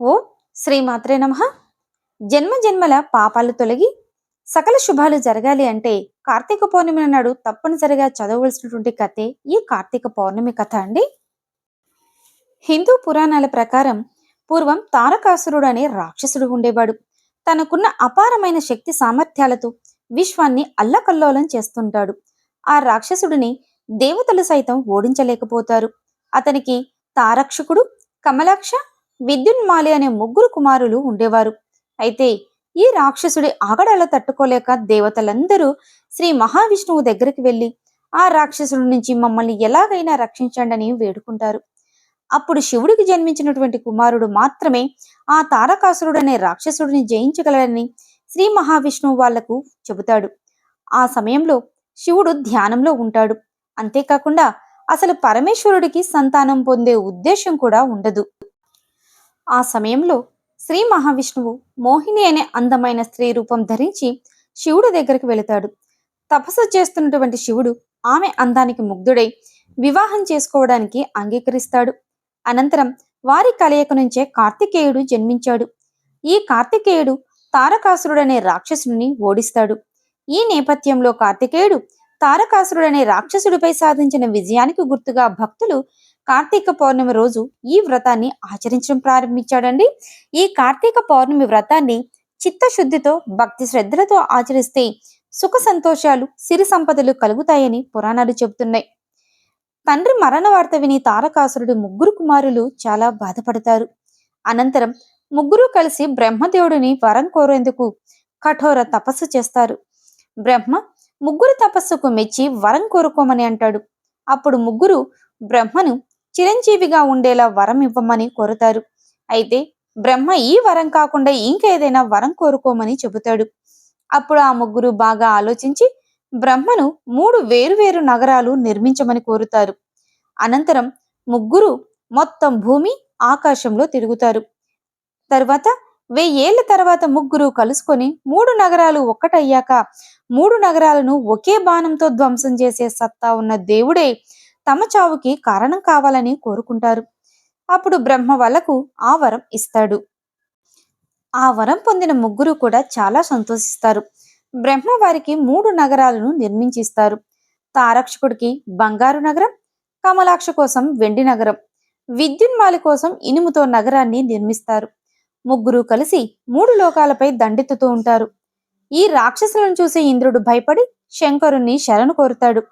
ఓ శ్రీమాత్రే నమ. జన్మ జన్మల పాపాలు తొలగి సకల శుభాలు జరగాలి అంటే కార్తీక పౌర్ణమి నాడు తప్పనిసరిగా చదవలసినటువంటి కథే ఈ కార్తీక పౌర్ణమి కథ అండి. హిందూ పురాణాల ప్రకారం పూర్వం తారకాసురుడు అనే రాక్షసుడు ఉండేవాడు. తనకున్న అపారమైన శక్తి సామర్థ్యాలతో విశ్వాన్ని అల్లకల్లోలం చేస్తుంటాడు. ఆ రాక్షసుడిని దేవతలు సైతం ఓడించలేకపోతారు. అతనికి తారక్షకుడు కమలాక్ష విద్యున్మాలి అనే ముగ్గురు కుమారులు ఉండేవారు. అయితే ఈ రాక్షసుడి ఆగడాల తట్టుకోలేక దేవతలందరూ శ్రీ మహావిష్ణువు దగ్గరికి వెళ్ళి ఆ రాక్షసుడి నుంచి మమ్మల్ని ఎలాగైనా రక్షించండి అని వేడుకుంటారు. అప్పుడు శివుడికి జన్మించినటువంటి కుమారుడు మాత్రమే ఆ తారకాసురుడు అనే రాక్షసుడిని జయించగలడని శ్రీ మహావిష్ణువు వాళ్ళకు చెబుతాడు. ఆ సమయంలో శివుడు ధ్యానంలో ఉంటాడు. అంతేకాకుండా అసలు పరమేశ్వరుడికి సంతానం పొందే ఉద్దేశం కూడా ఉండదు. ఆ సమయంలో శ్రీ మహావిష్ణువు మోహిని అనే అందమైన స్త్రీ రూపం ధరించి శివుడి దగ్గరికి వెళతాడు. తపస్సు చేస్తున్నటువంటి శివుడు ఆమె అందానికి ముగ్ధుడై వివాహం చేసుకోవడానికి అంగీకరిస్తాడు. అనంతరం వారి కలయిక నుంచే కార్తికేయుడు జన్మించాడు. ఈ కార్తికేయుడు తారకాసురుడనే రాక్షసుని ఓడిస్తాడు. ఈ నేపథ్యంలో కార్తికేయుడు తారకాసురుడనే రాక్షసుడిపై సాధించిన విజయానికి గుర్తుగా భక్తులు కార్తీక పౌర్ణమి రోజు ఈ వ్రతాన్ని ఆచరించడం ప్రారంభించాడండి. ఈ కార్తీక పౌర్ణమి వ్రతాన్ని చిత్తశుద్ధితో భక్తి శ్రద్ధలతో ఆచరిస్తే సుఖ సంతోషాలు సిరి సంపదలు కలుగుతాయని పురాణాలు చెబుతున్నాయి. తండ్రి మరణ వార్త విని తారకాసురుడి ముగ్గురు కుమారులు చాలా బాధపడతారు. అనంతరం ముగ్గురు కలిసి బ్రహ్మదేవుడిని వరం కోరేందుకు కఠోర తపస్సు చేస్తారు. బ్రహ్మ ముగ్గురు తపస్సుకు మెచ్చి వరం కోరుకోమని అంటాడు. అప్పుడు ముగ్గురు బ్రహ్మను చిరంజీవిగా ఉండేలా వరం ఇవ్వమని కోరుతారు. అయితే బ్రహ్మ ఈ వరం కాకుండా ఇంకేదైనా వరం కోరుకోమని చెబుతాడు. అప్పుడు ఆ ముగ్గురు బాగా ఆలోచించి బ్రహ్మను మూడు వేరువేరు నగరాలు నిర్మించమని కోరుతారు. అనంతరం ముగ్గురు మొత్తం భూమి ఆకాశంలో తిరుగుతారు. తర్వాత వెయ్యేళ్ళ తర్వాత ముగ్గురు కలుసుకొని మూడు నగరాలు ఒక్కటయ్యాక మూడు నగరాలను ఒకే బాణంతో ధ్వంసం చేసే సత్తా ఉన్న దేవుడే తమ చావుకి కారణం కావాలని కోరుకుంటారు. అప్పుడు బ్రహ్మ వాళ్ళకు ఆ వరం ఇస్తాడు. ఆ వరం పొందిన ముగ్గురు కూడా చాలా సంతోషిస్తారు. బ్రహ్మ వారికి మూడు నగరాలను నిర్మించిస్తారు. తారక్షకుడికి బంగారు నగరం కమలాక్ష కోసం వెండి నగరం విద్యున్మాలి కోసం ఇనుముతో నగరాన్ని నిర్మిస్తారు. ముగ్గురు కలిసి మూడు లోకాలపై దండెత్తుతూ ఉంటారు. ఈ రాక్షసులను చూసి ఇంద్రుడు భయపడి శంకరుణ్ణి శరణు కోరుతాడు.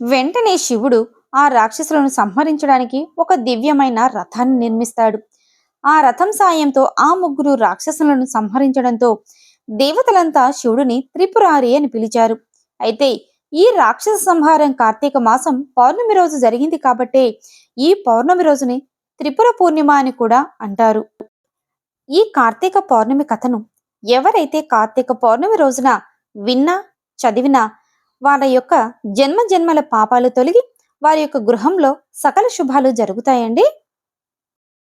వెంటనే శివుడు ఆ రాక్షసులను సంహరించడానికి ఒక దివ్యమైన రథాన్ని నిర్మిస్తాడు. ఆ రథం సాయంతో ఆ ముగ్గురు రాక్షసులను సంహరించడంతో దేవతలంతా శివుడిని త్రిపురారి అని పిలిచారు. అయితే ఈ రాక్షస సంహారం కార్తీక మాసం పౌర్ణమి రోజు జరిగింది కాబట్టే ఈ పౌర్ణమి రోజుని త్రిపుర పూర్ణిమ అని కూడా అంటారు. ఈ కార్తీక పౌర్ణమి కథను ఎవరైతే కార్తీక పౌర్ణమి రోజున విన్నా చదివినా వాళ్ళ యొక్క జన్మ జన్మల పాపాలు తొలగి వారి యొక్క గృహంలో సకల శుభాలు జరుగుతాయండి.